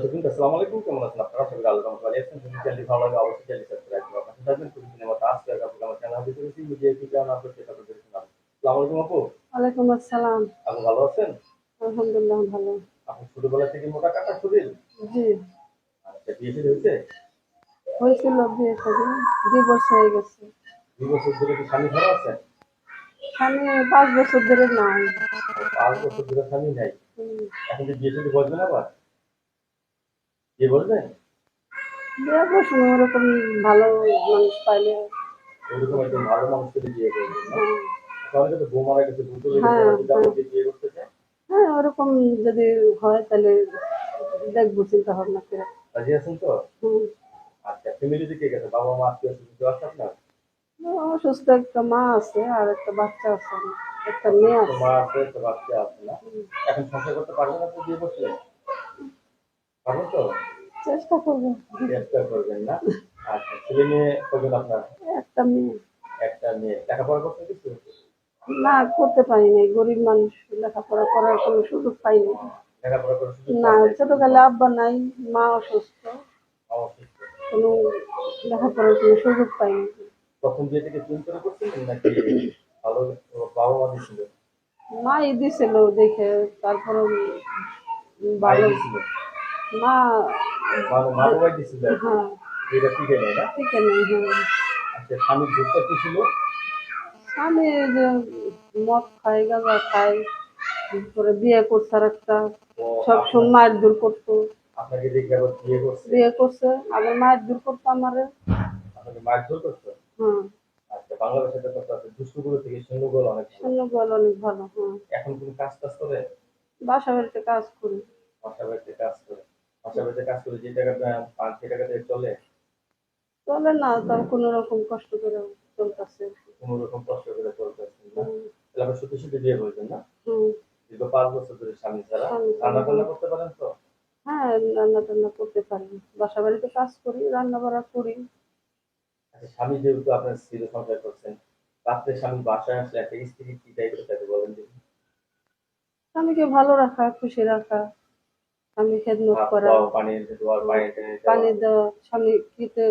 আসসালামু আলাইকুম কেমন আছেন আপনারা? সবাই আল্লাহ রহমতে ভালো আছেন। যদি চ্যানেলটি ভালো লাগে অবশ্যই চ্যানেলটি সাবস্ক্রাইব থাকবেন আপনাকে আমার চ্যানেল হাজির করেছি। মিডিয়া কি জানা আপনার সেটা আপনাদের শোনাবো আসসালামু আলাইকুম আপু। ওয়ালাইকুম আসসালাম। আপনি ভালো আছেন? আলহামদুলিল্লাহ ভালো। আপনি ছোটবেলা থেকে মোটা কাটা শরীর? জি। আচ্ছা বিয়ে শাদী হয়েছে? হয়েছিল বিয়ে হয়ে গেছে। দুই বছর ধরে কি স্বামী ভালো আছেন? আমি পাঁচ বছর ধরে নাই। পাঁচ বছর ধরে স্বামী নাই। এখন কি বিয়ে শাদী বলবেন আবার? বিয়ে বলবেন বিয়ে ওরকম ভালো মানুষ পাইলে। ওইরকম একজন ভালো মানুষকে বিয়ে করবেন হ্যাঁ। তাহলে তো বউ মারা গেছে দুটো হ্যাঁ, বিয়ে করতে চায়? হ্যাঁ ওরকম যদি হয় তাহলে দেখব চিন্তা ভাবনা করে। রাজি আছেন তো? আচ্ছা ফ্যামিলিতে কে গেছে? বাবা মা আত্মীয় স্বজন আছে আপনার? অসুস্থ একটা মা আছে আর একটা বাচ্চা আছে। একটা মেয়ে আছে। মা আছে তো বাচ্চা আছে না? এখন সংসার করতে পারবেন না বিয়ে বসলে পারবেন তো? চেষ্টা করব। চেষ্টা করবেন না? আচ্ছা ছেলে মেয়ে কজন আপনার? একটা মেয়ে। একটা মেয়ে। লেখাপড়া করতে কিছু? না করতে পারি নাই গরিব মানুষ লেখাপড়া করার কোনো সুযোগ পাইনি। লেখাপড়া করে সুযোগ না পাচ্ছে? ছোটকালে আব্বা নাই মা অসুস্থ। কোনো লেখাপড়ার কোনো সুযোগ পাইনি। প্রথম বিয়ে থেকে চুন করে করছিলেন নাকি ভালো বাবা মা দিয়েছিল? মাই দিছিল দেখে তারপর ভালো দিয়েছিল? মা বাবাই হ্যাঁ। এটা ঠিক নেই না? ঠিক নেই হ্যাঁ। আচ্ছা কি ছিল? যে মদ গাঁজা খাই তারপরে বিয়ে করছে আর একটা। সবসময় মায়ের দূর করতো। আপনাকে দেখে আবার বিয়ে করছে? বিয়ে করছে আবার মায়ের দূর করতো আমারে। আপনাকে করতো হ্যাঁ। আচ্ছা বাংলাদেশে তো কথা আছে দুষ্টগুলো থেকে শূন্যগুলো অনেক ভালো। শূন্য অনেক ভালো হ্যাঁ। এখন কাজ টাজ করে? বাসা বাড়িতে কাজ করি। বাসা বাড়িতে কাজ করে। বাসা কাজ করে যে টাকাটা পাঁচ সে টাকা দিয়ে চলে? চলে না তাও কোনো রকম কষ্ট করে চলতেছে। কোনো রকম কষ্ট করে চলতেছে না। তাহলে আবার সত্যি সত্যি বিয়ে করবেন না। দীর্ঘ পাঁচ বছর ধরে স্বামী ছাড়া। রান্না টান্না করতে পারেন তো? হ্যাঁ রান্না টান্না করতে পারি। বাসা বাড়িতে কাজ করি রান্না বাড়া করি। আচ্ছা স্বামী যেহেতু আপনার স্থির সংসার করছেন রাত্রে স্বামী বাসায় আসলে একটা স্ত্রী কি দায়িত্ব থাকে বলেন স্বামীকে ভালো রাখা খুশি রাখা। স্বামী খেদমত করা পানি দেওয়া স্বামী খেতে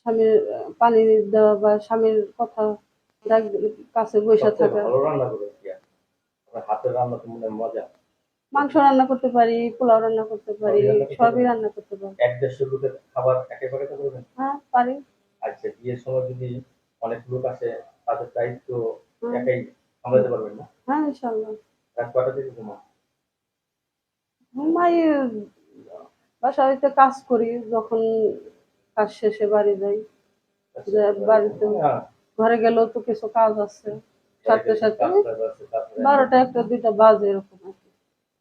স্বামীর পানি দেওয়া বা স্বামীর কথা কাছে বসে থাকা। হাতের রান্না তো মনে মজা। মাংস রান্না করতে পারি পোলাও রান্না করতে পারি সবই রান্না করতে পারি? এক দেড়শো লোকের খাবার একেবারে তো করবেন হ্যাঁ পারি। আচ্ছা বিয়ের সময় যদি অনেক লোক আসে তাদের দায়িত্ব একাই সামলাতে পারবেন না? হ্যাঁ ইনশাল্লাহ রাত কটা থেকে ঘুমা ঘুমাই বাসা বাড়িতে কাজ করি যখন কাজ শেষে বাড়ি যাই। বাড়িতে ঘরে গেলেও তো কিছু কাজ আছে। সাথে সাথে বারোটা একটা দুইটা বাজে এরকম আর কি।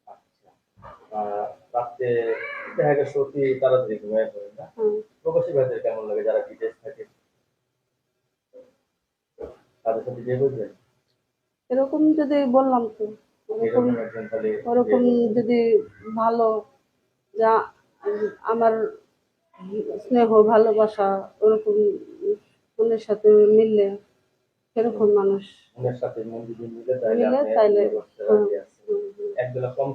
আচ্ছা। আহ, রাত্রে দেখা গেছে অতি তাড়াতাড়ি ঘুমিয়ে পড়েন না। প্রবাসী ভাইদের কেমন লাগে? যারা বিদেশ থাকে তাদের সাথে বিয়ে করবেন এরকম যদি বললাম তো। ওরকম ওরকম যদি ভালো যা আমার স্নেহ ভালোবাসা ওরকম মনের সাথে মিললে সেরকম মানুষ মন মিলে তাইলে। একবেলা কম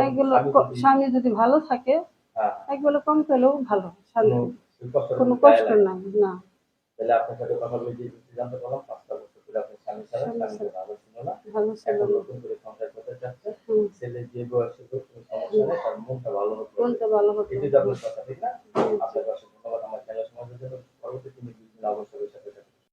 একগুলো স্বামী যদি- ভালো থাকে হ্যাঁ, একগুলো কম পেলেও ভালো স্বামী কোনো কষ্ট। নাই। না। তাহলে আপনার সাথে কথা বলে যে সিদ্ধান্ত করলাম পাঁচটা ভালো ছিল যে বয়সে সমস্যা নেই তার মনটা ভালো হতো কোনটা ভালো হতো